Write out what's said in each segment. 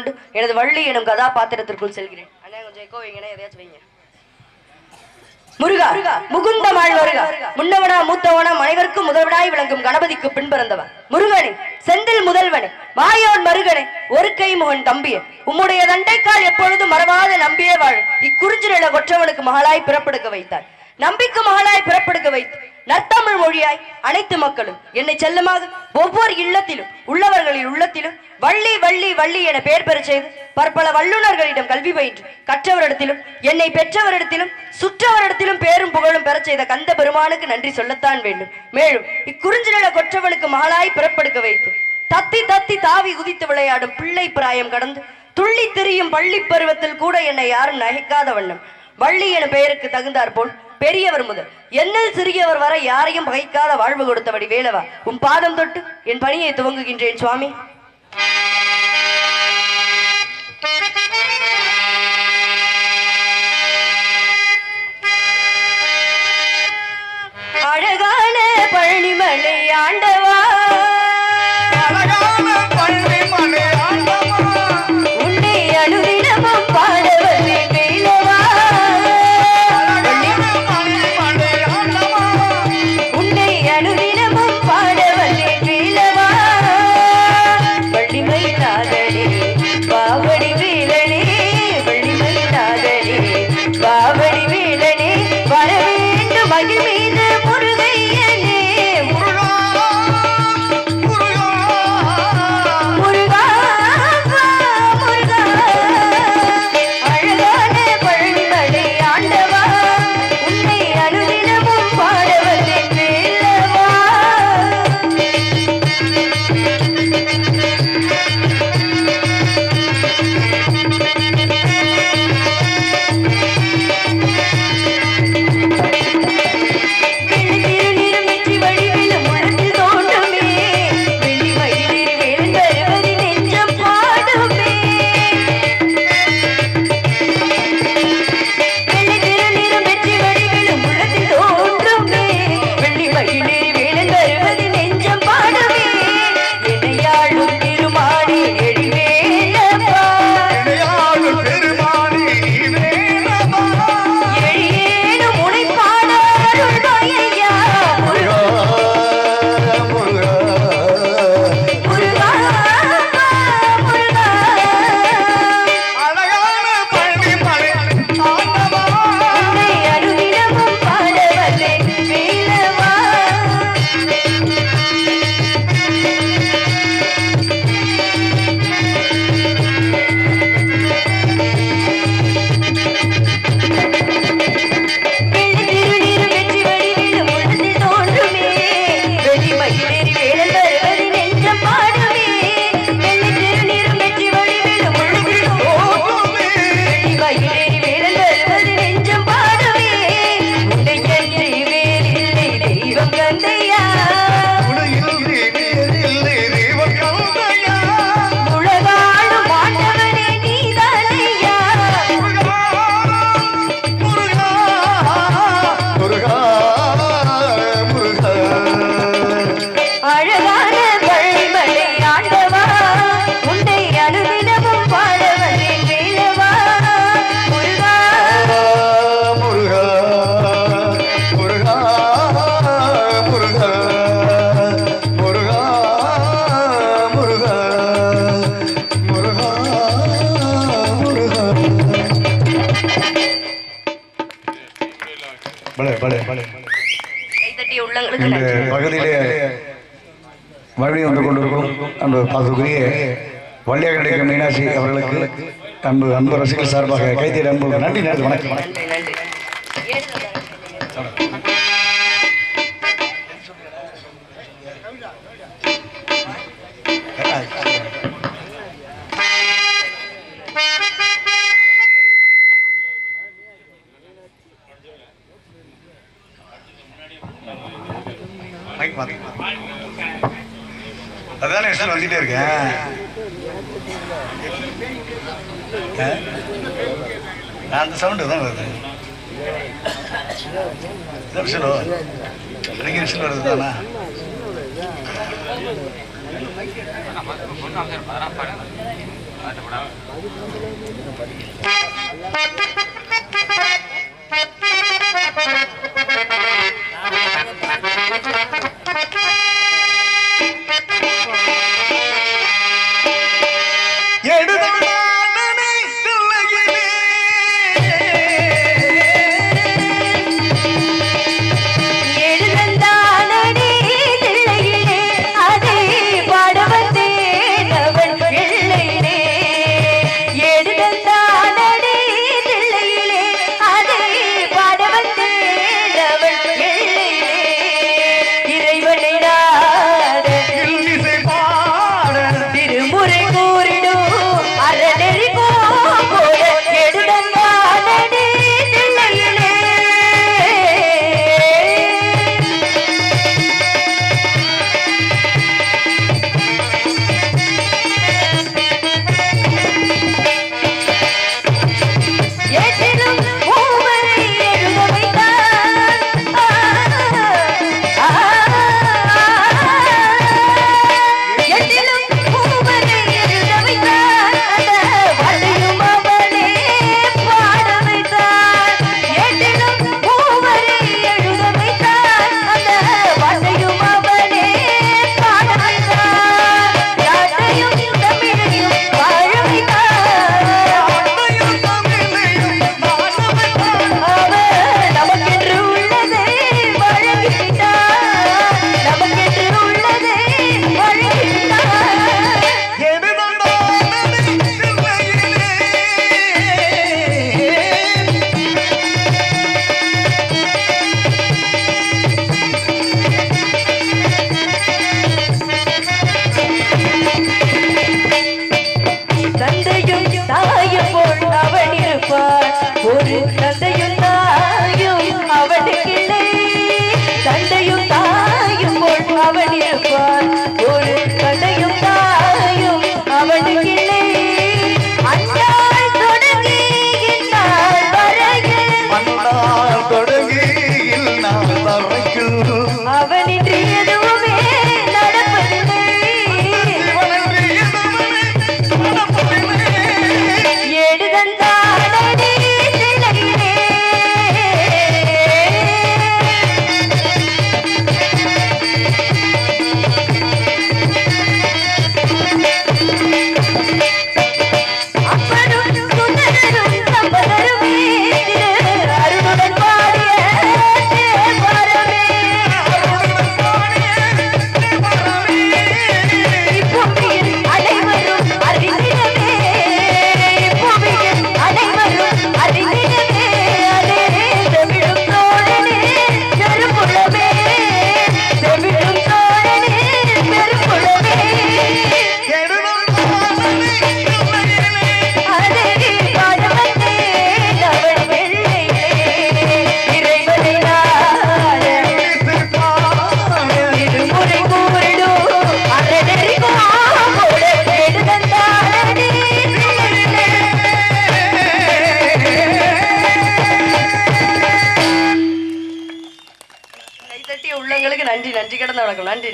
கொண்டு எனது வள்ளி எனும் கதாபாத்திரத்திற்குள் செல்கிறேன். அண்ணா கொஞ்சம் எக்கோ வைங்கண்ணே எதையாச்சும் வைங்க. முருகா முகுந்த மாள் வருகா. முன்னவனா மூத்தவனா அனைவருக்கும் முதல்வனாய் விளங்கும் கணபதிக்கு பின் பிறந்தவன் முருகனே செந்தில் முதல்வனே மாயோன் மருகனே ஒரு கை முகன் தம்பியே. உம்முடைய தண்டைக்கால் எப்பொழுது மறவாத நம்பியே வாழும் இக்குறிஞ்சிநில கொற்றவனுக்கு மகளாய் பிறப்பெடுக்க வைத்தார். நம்பிக்கை மகளாய் பிறப்பெடுக்க வைத்து நத்தமிழ் மொழியாய் அனைத்து மக்களும் என்னை செல்லமாக ஒவ்வொரு இல்லத்திலும் உள்ளவர்களின் உள்ளத்திலும் வள்ளி வள்ளி வள்ளி என பெயர் பெறச் செய்து பற்பல வல்லுநர்களிடம் கல்வி பயின்று. கற்றவரிடத்திலும் என்னை பெற்றவரிடத்திலும் சுற்றவரிடத்திலும் பேரும் புகழும் பெறச் செய்த கந்த பெருமானுக்கு நன்றி சொல்லத்தான் வேண்டும். மேலும் இக்குறிஞ்சி நில கொற்றவனுக்கு மகளாய் பிறப்பெடுக்க வைத்து தத்தி தத்தி தாவி குதித்து விளையாடும் பிள்ளை பிராயம் கடந்து துள்ளி திரியும் பள்ளி பருவத்தில் கூட என்னை யாரும் நகைக்காத வண்ணம். வள்ளி என பெயருக்கு தகுந்தார் போல் பெரியவர் முதல் என்னில் சிறியவர் வரை யாரையும் பகைக்காத வாழ்வு கொடுத்தபடி வேலவா? உன் பாதம் தொட்டு என் பணியை துவங்குகின்றேன் சுவாமி. அழகான பழனிமலை ஆண்ட கைத்தட்டிய உள்ளங்களுக்கு இந்த பகுதியிலே வழி வந்து கொண்டிருக்கும் அன்பு பாதுக்குரிய வள்ளியாக மீனாட்சி அவர்களுக்கு அன்பு அன்பு ரசிகர்கள் சார்பாக கைத்தறி அன்பு நன்றி நன்றி வணக்கம் வணக்கம். நன்றி நன்றி. சவுண்டு தான் வருது. இதான் விஷயம்? எனக்கு விஷயம் வருது தானே? எழுதந்தானடி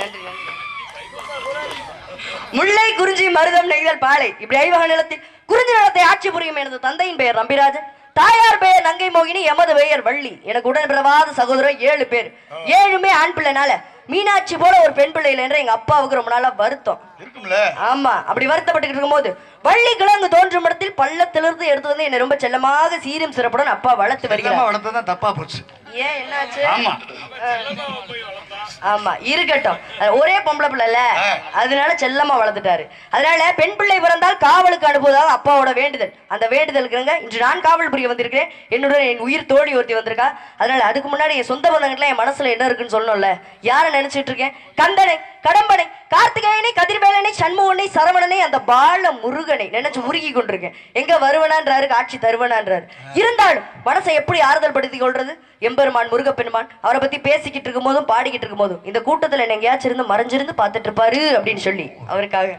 நன்றி முல்லை குறிஞ்சி மருதம் நெய்தல் பாலை. இப்படி ஐவக நிலத்தில் குறிஞ்சி நிலத்தை ஆட்சி புரியும் எனது தந்தையின் பெயர் நம்பிராஜன் தாயார் பெயர் நங்கை மோகினி எமது பெயர் வள்ளி. எனக்கு உடன் பிறவாத சகோதரர் ஏழு பேர். ஏழுமே ஆண் பிள்ளைனால. மீனாட்சி போல ஒரு பெண் பிள்ளை இல்லை என்ற எங்க அப்பாவுக்கு ரொம்ப நாளா வருத்தம். ஆமா. அப்படி வருத்தப்பட்டுக்கிட்டு இருக்கும்போது வள்ளி கிழங்கு தோன்றும் இடத்தில் பள்ளத்திலிருந்து எடுத்து வந்து என்னை ரொம்ப செல்லமாக சீரும் சிறப்புடன் அப்பா வளர்த்து வருகிறார். தப்பா போச்சு. ஏன் என்னாச்சு? ஆமா. ஆமா இருக்கட்டும். ஒரே பொம்பளை பிள்ளைல. அதனால செல்லமா வளர்த்துட்டாரு அதனால பெண் பிள்ளை பிறந்தால் காவலுக்கு அனுப்புவதாக அப்பாவோட வேண்டுதல். அந்த வேண்டுதலுக்குங்க இன்று நான் காவல் புரிய வந்திருக்கிறேன். என்னுடன் என் உயிர் தோழி ஒருத்தி வந்திருக்கா. அதனால அதுக்கு முன்னாடி என் சொந்த பந்தங்கள்லாம் என் மனசுல என்ன இருக்குன்னு சொல்லணும்ல? யாரை நினைச்சிட்டு இருக்கேன்? கந்தனை. கடம்பனை கார்த்திகேயனை கதிர்வேலனை சண்முகனை சரவணனை அந்த பால முருகனை நினைச்சு உருகி கொண்டிருக்கேன். எங்க வருவனான்றாரு காட்சி தருவனான்றாரு. இருந்தாலும் மனசை எப்படி ஆறுதல் படுத்திக் கொள்றது? எம்பெருமான் முருகப்பெருமான் அவரை பத்தி பேசிக்கிட்டு இருக்கும் போதும் பாடிக்கிட்டு இருக்கும் போதும் இந்த கூட்டத்துல என்ன எங்கேயாச்சும் இருந்து மறைஞ்சிருந்து பார்த்துட்டு இருப்பாரு அப்படின்னு சொல்லி அவருக்காக.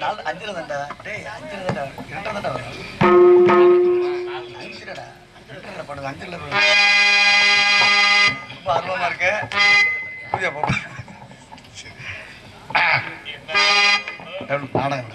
நாலு அஞ்சுல தான்டா டேய் அஞ்சுல தான்டா இரண்டரை தான்டா வரும். அஞ்சுலடா. இரண்டரை போடுது அஞ்சுல. ரொம்ப ஆர்வமா இருக்கு. பூஜை போ நாடகம்.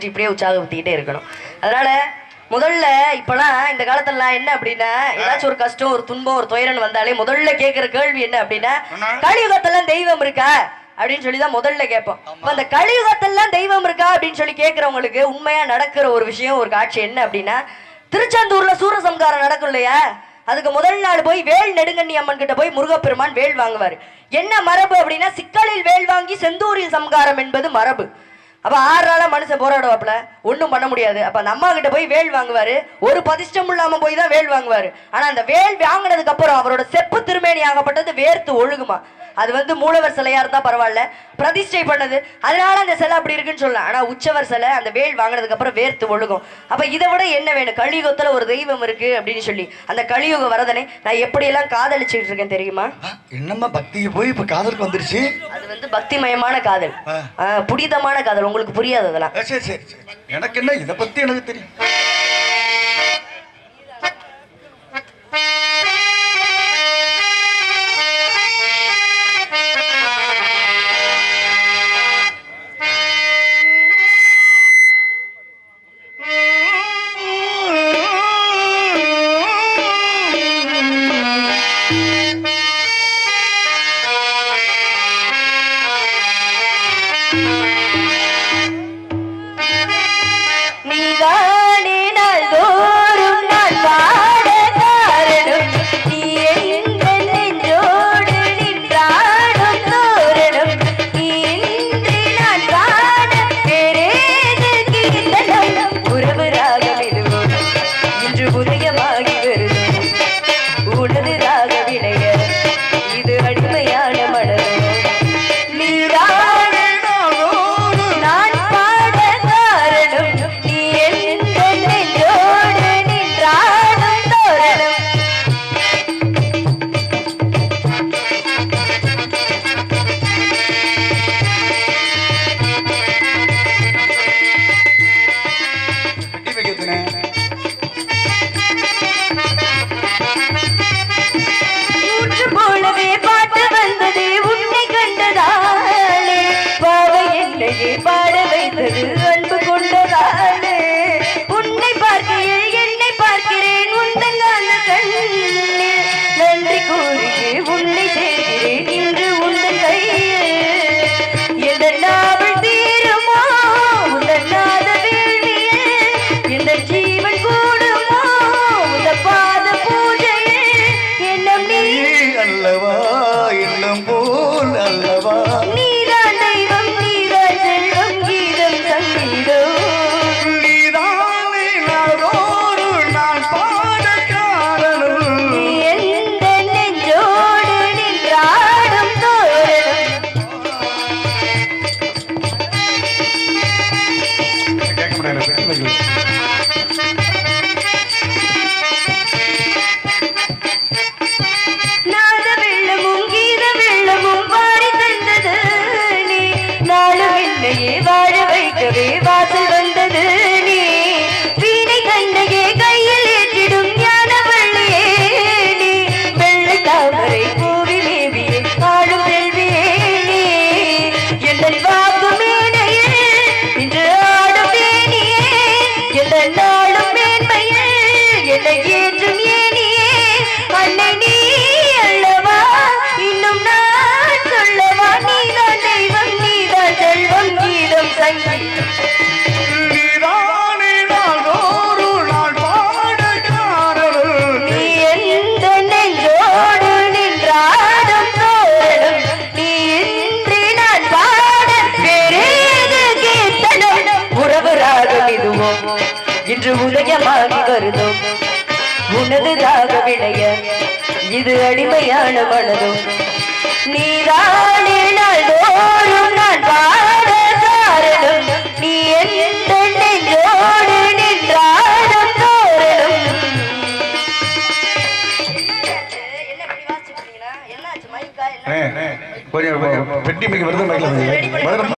நன்றி இப்படியே உற்சாகப்படுத்திக்கிட்டே இருக்கணும். அதனால முதல்ல இப்பெல்லாம் இந்த காலத்துலலாம் என்ன அப்படின்னா ஏதாச்சும் ஒரு கஷ்டம் ஒரு துன்பம் ஒரு துயரன் வந்தாலே முதல்ல கேட்கிற கேள்வி என்ன அப்படின்னா கலியுகத்தெல்லாம் தெய்வம் இருக்கா? அப்படின்னு சொல்லி தான் முதல்ல கேட்போம். அப்ப அந்த கலியுகத்தெல்லாம் தெய்வம் இருக்கா அப்படின்னு சொல்லி கேட்கறவங்களுக்கு உண்மையா நடக்கிற ஒரு விஷயம் ஒரு காட்சி என்ன அப்படின்னா திருச்செந்தூர்ல சூரசம்காரம் நடக்கும் இல்லையா? அதுக்கு முதல் நாள் போய் வேல் நெடுங்கண்ணி அம்மன் கிட்ட போய் முருகப்பெருமான் வேல் வாங்குவார். என்ன மரபு அப்படின்னா சிக்கலில் வேல் வாங்கி செந்தூரில் சம்காரம் என்பது மரபு. அப்ப ஆறு நாளா மனுஷன் போராடுவாப்ல ஒண்ணும் பண்ண முடியாது. அப்ப அந்த அம்மா கிட்ட போய் வேல் வாங்குவாரு. ஒரு பதிஷ்டம் இல்லாம போய் தான் வேல் வாங்குவாரு. ஆனா அந்த வேல் வாங்கினதுக்கு அப்புறம் அவரோட செப்பு திருமேனி ஆகப்பட்டது வேர்த்து ஒழுகுமா? அது வந்து மூலவர் சிலையா இருந்தா பரவாயில்ல. பிரதிஷ்டை பண்ணது. அதனால அந்த சிலை அப்படி இருக்குன்னு சொல்லலாம். ஆனா உச்சவர் சிலை அந்த வேல் வாங்கினதுக்கு அப்புறம் வேர்த்து ஒழுகும். அப்ப இதை விட என்ன வேணும்? கலியுகத்துல ஒரு தெய்வம் இருக்கு அப்படின்னு சொல்லி. அந்த கலியுக வரதனை நான் எப்படியெல்லாம் காதலிச்சுட்டு இருக்கேன் தெரியுமா? என்னம்மா பக்திக்கு போய் இப்ப காதலுக்கு வந்துருச்சு. அது வந்து பக்திமயமான காதல். புனிதமான காதல். உங்களுக்கு புரியாது அதெல்லாம். சரி சரி சரி. எனக்கு என்ன இதை பத்தி எனக்கு தெரியும். இது அடிமையான மனதோ நீதானே நாள்தோறும் நான் பாட காரணம் நீ எந்த நெஞ்சோடு நின்றாடும் தோரணம் கொஞ்சம் பெட்டி மிக்க வருது மைக்கில்